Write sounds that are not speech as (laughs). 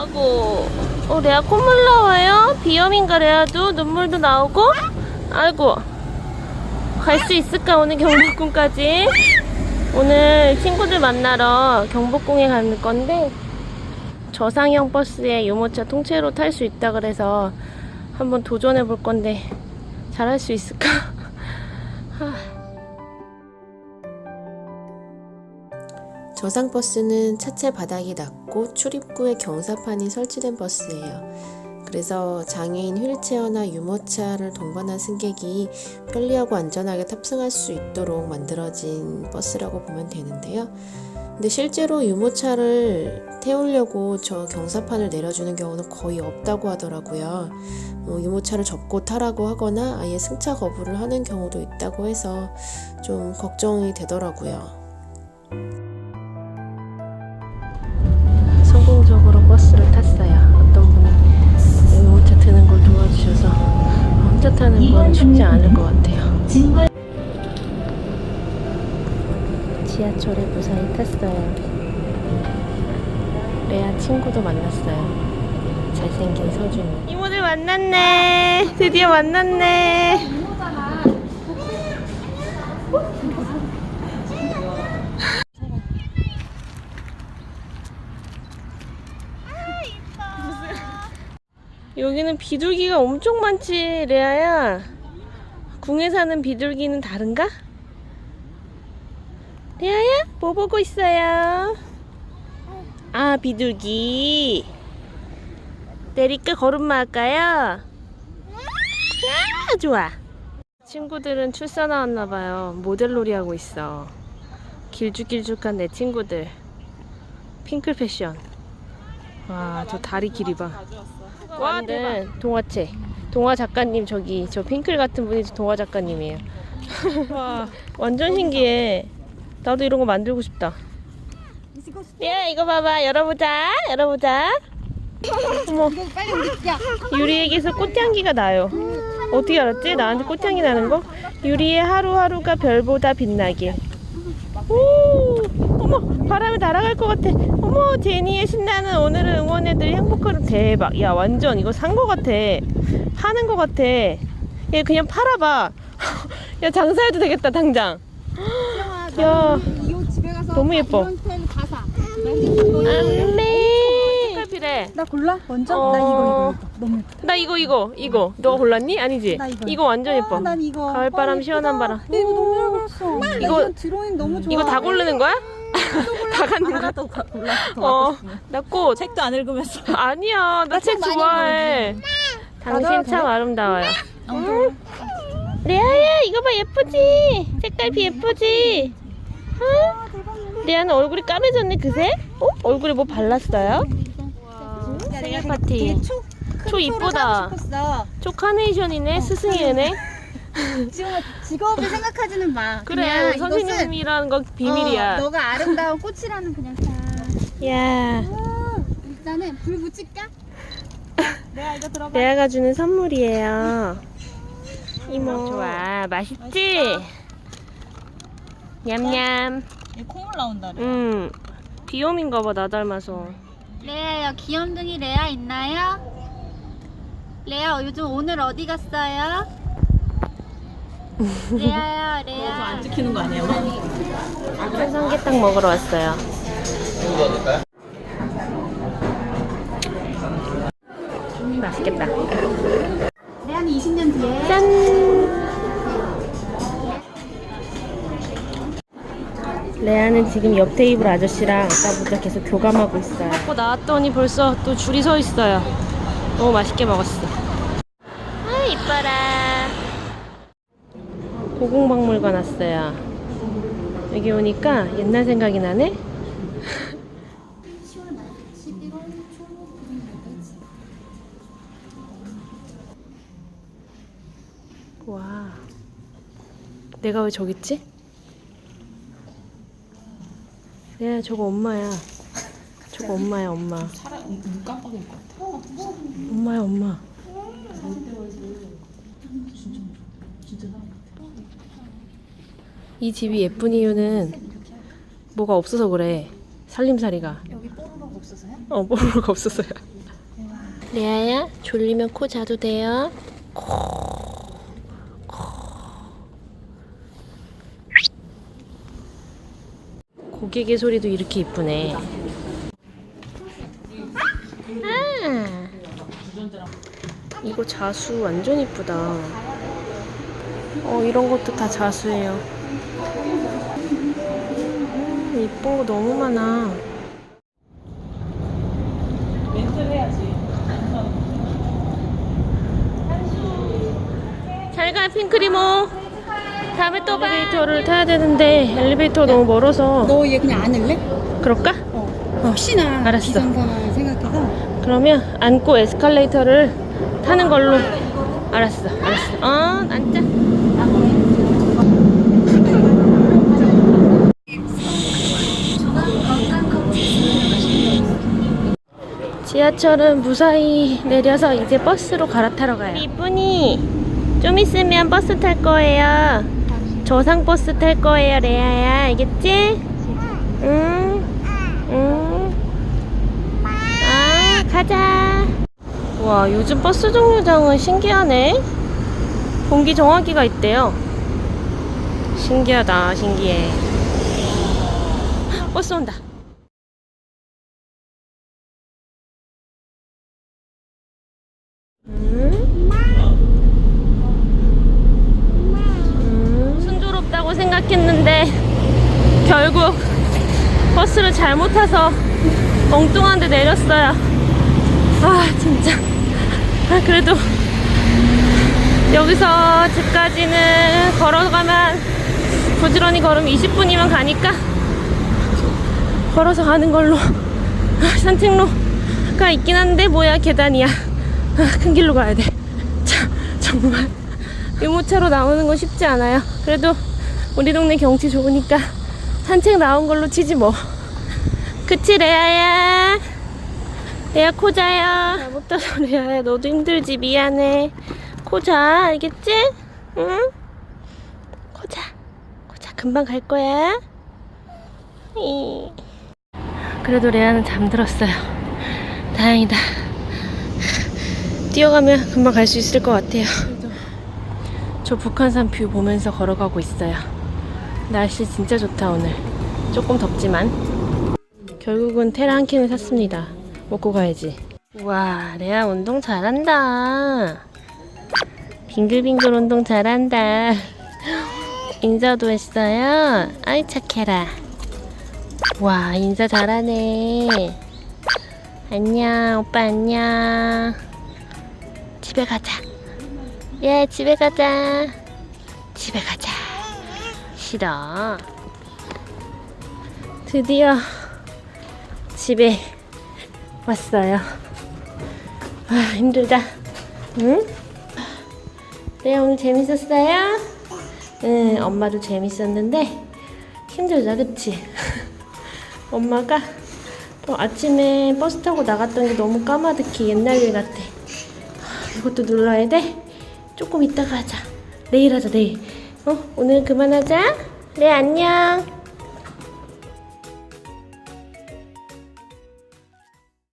아이고, 어, 레아 콧물 나와요? 비염인가, 레아도? 눈물도 나오고? 아이고, 갈 수 있을까, 오늘 경복궁까지? 오늘 친구들 만나러 경복궁에 가는 건데, 저상형 버스에 유모차 통째로 탈 수 있다 그래서 한번 도전해 볼 건데, 잘할 수 있을까? (laughs) 저상 버스는 차체 바닥이 낮고 출입구에 경사판이 설치된 버스예요. 그래서 장애인 휠체어나 유모차를 동반한 승객이 편리하고 안전하게 탑승할 수 있도록 만들어진 버스라고 보면 되는데요. 근데 실제로 유모차를 태우려고 저 경사판을 내려주는 경우는 거의 없다고 하더라고요. 뭐 유모차를 접고 타라고 하거나 아예 승차 거부를 하는 경우도 있다고 해서 좀 걱정이 되더라고요. 혼자 타는 건 쉽지 않을 것 같아요. 지하철에 무사히 탔어요. 레아 친구도 만났어요. 잘생긴 서준이. 이모들 만났네. 드디어 만났네. 여기는 비둘기가 엄청 많지, 레아야. 궁에 사는 비둘기는 다른가? 레아야, 뭐 보고 있어요? 아, 비둘기. 내릴까 걸음마 할까요? 아, 좋아. 친구들은 출사 나왔나봐요. 모델놀이 하고 있어. 길쭉길쭉한 내 친구들. 핑클 패션. 와, 저 다리 길이 봐. 완전 동화책. 동화 작가님 저기 저 핑클 같은 분이 저 동화 작가님이에요. (laughs) 와, 완전 신기해. 나도 이런 거 만들고 싶다. 야, 이거 봐봐. 열어보자. 열어보자. 어머, 유리에게서 꽃향기가 나요. 어떻게 알았지? 나한테 꽃향기 나는 거? 유리의 하루하루가 별보다 빛나길. 오, 어머, 바람에 날아갈 것 같아. 어머, 제니의 신나는 오늘은 응원해들 행복한 대박. 야, 완전 이거 산거 같아. 파는 거 같아. 얘 그냥 팔아봐. (laughs) 야, 장사해도 되겠다, 당장. 야, 너무 예뻐. 안돼. 나 골라 먼저 어. 나 이거 이거 이거 너무 예쁘다. 나 이거 이거 이거 너가 골랐니? 아니지? 나 이거. 완전 예뻐. 아, 난 이거. 가을바람 아, 시원한 예쁘다. 바람. 근데 이거 너무. 나 이거- 이거 드로잉 너무 좋아. 이거 다 고르는 거야? (laughs) 다 거야? 하나도 가- 몰라. 더 어, 갖고 싶네. 나 꽃. 책도 안 읽으면서. 아니야, 나 책 좋아해. 당신 참? 아름다워요. 응? 레아야, 이거 봐, 예쁘지? 색깔비 예쁘지? 응? 레아는 얼굴이 까매졌네, 그새? 어? 얼굴에 뭐 발랐어요? 생일 파티. 초, 초 이쁘다. 초 카네이션이네, 스승의 은혜. (laughs) 지금 직업을 생각하지는 마. 그래, 그냥 이것은, 선생님이라는 건 비밀이야. 어, 너가 아름다운 꽃이라는 그냥 다. 야, 아, 일단은 불 붙일까? 내가 이거 들어봐. 레아가 주는 선물이에요. 이모. 좋아, 맛있지? 냠냠. 얘 콧물 나온다. 래 음, 비염인가 봐, 나 닮아서. 레아요, 귀염둥이 레아 있나요? 레아 요즘 오늘 어디 갔어요? 레아요, 레아. 안 찍히는 거 아니야? 막? 삼계탕 먹으러 왔어요. 음, 맛있겠다. 레아는 지금 옆 테이블 아저씨랑 아까부터 계속 교감하고 있어요. 먹고 나왔더니 벌써 또 줄이 서 있어요. 너무 맛있게 먹었어. 아, 이뻐라. 고궁박물관 왔어요. 여기 오니까 옛날 생각이 나네? (laughs) 와. 내가 왜 저기 있지? 야, 저거 엄마야. 저거 엄마야, 엄마. 차라리 눈 깜빡일 것 같아. 엄마야, 엄마. 이 집이 예쁜 이유는 뭐가 없어서 그래. 살림살이가. 여기 뽀로로가 없어서요? 어 뽀로로가 없었어요. 레아야 졸리면 코 자도 돼요. 고개개 소리도 이렇게 이쁘네. 아, 이거 자수 완전 이쁘다. 어, 이런 것도 다 자수예요. 음, 거 너무 많아. 잘 가, 핑크리모. 다음에 또 봐. 엘리베이터를 타야 되는데 엘리베이터 너무 멀어서 너 얘 그냥 안을래? 그럴까? 혹시나 알았어. 비상 상황을 생각해서 그러면 안고 에스컬레이터를 타는 걸로 알았어 알았어 어 앉자 지하철은 무사히 내려서 이제 버스로 갈아타러 가요 이쁜이 좀 있으면 버스 탈 거예요 조상 버스 탈 거예요 레아야 알겠지? 응 응. 아, 가자. 와, 요즘 버스 정류장은 신기하네. 공기 정화기가 있대요. 신기하다, 신기해. 헉, 버스 온다. 음? 음, 순조롭다고 생각했는데 결국 버스를 잘못 타서 엉뚱한 데 내렸어요. 아, 진짜. 아, 그래도 여기서 집까지는 걸어가면 부지런히 걸으면 20분이면 가니까 걸어서 가는 걸로 아, 산책로가 있긴 한데 뭐야 계단이야. 아, 큰 길로 가야 돼. 참, 정말 유모차로 나오는 건 쉽지 않아요. 그래도 우리 동네 경치 좋으니까 산책 나온 걸로 치지 뭐. 그치 레아야? 레아 코자야 잘못해서 레아야 너도 힘들지? 미안해. 코자 알겠지? 응? 코자 코자 금방 갈 거야. 이. 그래도 레아는 잠들었어요. 다행이다. 뛰어가면 금방 갈 수 있을 것 같아요. 저 북한산 뷰 보면서 걸어가고 있어요 날씨 진짜 좋다 오늘 조금 덥지만 결국은 테라 한 캔을 샀습니다. 먹고 가야지. 우와, 레아 운동 잘한다. 빙글빙글 운동 잘한다. (laughs) 인사도 했어요. 아이 착해라. 와, 인사 잘하네. 안녕, 오빠 안녕. 집에 가자. 예, 집에 가자. 집에 가자. 싫어. 드디어 집에 왔어요. 아, 힘들다. 응? 네, 오늘 재밌었어요? 응, 엄마도 재밌었는데 힘들다, 그치? (laughs) 엄마가 또 아침에 버스 타고 나갔던 게 너무 까마득히 옛날 일 같아. 아, 이것도 눌러야 돼? 조금 이따가 하자. 내일 하자, 내일. 어, 오늘 그만하자. 네, 안녕.